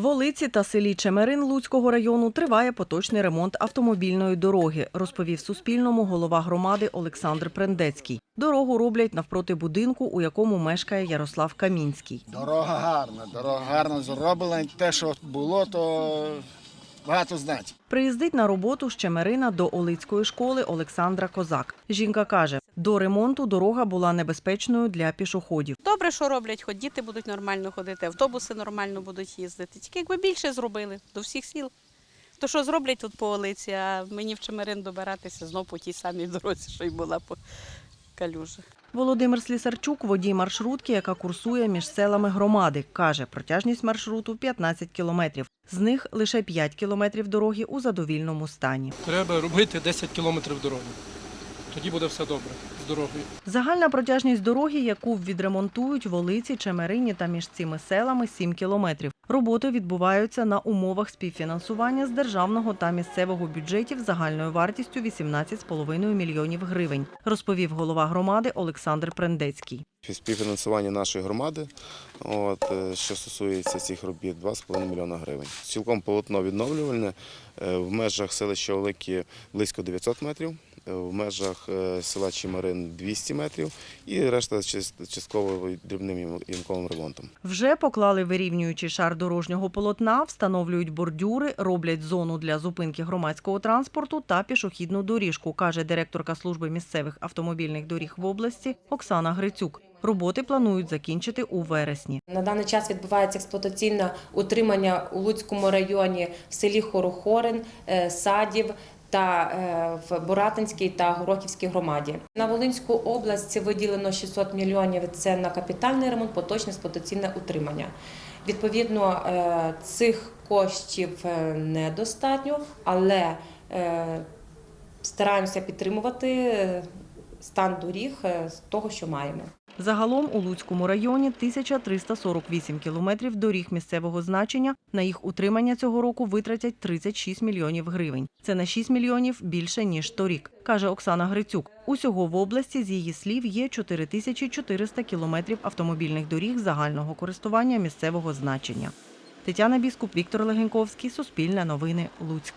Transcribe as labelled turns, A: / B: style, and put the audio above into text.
A: В Олиці та селі Чемерин Луцького району триває поточний ремонт автомобільної дороги, розповів Суспільному голова громади Олександр Прендецький. Дорогу роблять навпроти будинку, у якому мешкає Ярослав Камінський.
B: Дорога гарна, дорога гарно зроблена. Те, що було, то багато значить.
A: Приїздить на роботу з Чемерина до Олицької школи Олександра Козак. Жінка каже, до ремонту дорога була небезпечною для пішоходів.
C: Добре, що роблять, хоч діти будуть нормально ходити, автобуси нормально будуть їздити. Тільки якби більше зробили до всіх сіл. То що зроблять тут по Олиці, а мені в Чемерин добиратися знов по тій самій дорозі, що й була по калюжах.
A: Володимир Слісарчук, водій маршрутки, яка курсує між селами громади, каже, протяжність маршруту 15 кілометрів. З них лише 5 кілометрів дороги у задовільному стані.
D: Треба робити 10 кілометрів дороги. Тоді буде все добре з дорогою.
A: Загальна протяжність дороги, яку відремонтують в Олиці, Чемерині та між цими селами 7 кілометрів. Роботи відбуваються на умовах співфінансування з державного та місцевого бюджетів загальною вартістю 18,5 мільйонів гривень, розповів голова громади Олександр Прендецький.
E: Співфінансування нашої громади, от, е, що стосується цих робіт, 2,5 мільйона гривень. Цілком полотно відновлювальне е, в межах селища Олики близько 900 метрів, в межах е, села Чимарин 200 метрів і решта част- частково дрібним ямковим ремонтом.
A: Вже поклали вирівнюючий шар дорожнього полотна, встановлюють бордюри, роблять зону для зупинки громадського транспорту та пішохідну доріжку, каже директорка служби місцевих автомобільних доріг в області Оксана Грицюк. Роботи планують закінчити у вересні.
F: На даний час відбувається експлуатаційне утримання у Луцькому районі в селі Хорохорин, е, Садів та е, в Боратинській та Горохівській громаді. На Волинську область виділено 600 мільйонів. Це на капітальний ремонт, поточне експлуатаційне утримання. Відповідно, е, цих коштів е, недостатньо, але стараємося підтримувати стан доріг з того, що маємо.
A: Загалом у Луцькому районі 1348 кілометрів доріг місцевого значення. На їх утримання цього року витратять 36 мільйонів гривень. Це на 6 мільйонів більше ніж торік, каже Оксана Грицюк. Усього в області, з її слів, є 4400 кілометрів автомобільних доріг загального користування місцевого значення. Тетяна Біскуп, Віктор Легеньковський, Суспільне новини, Луцьк.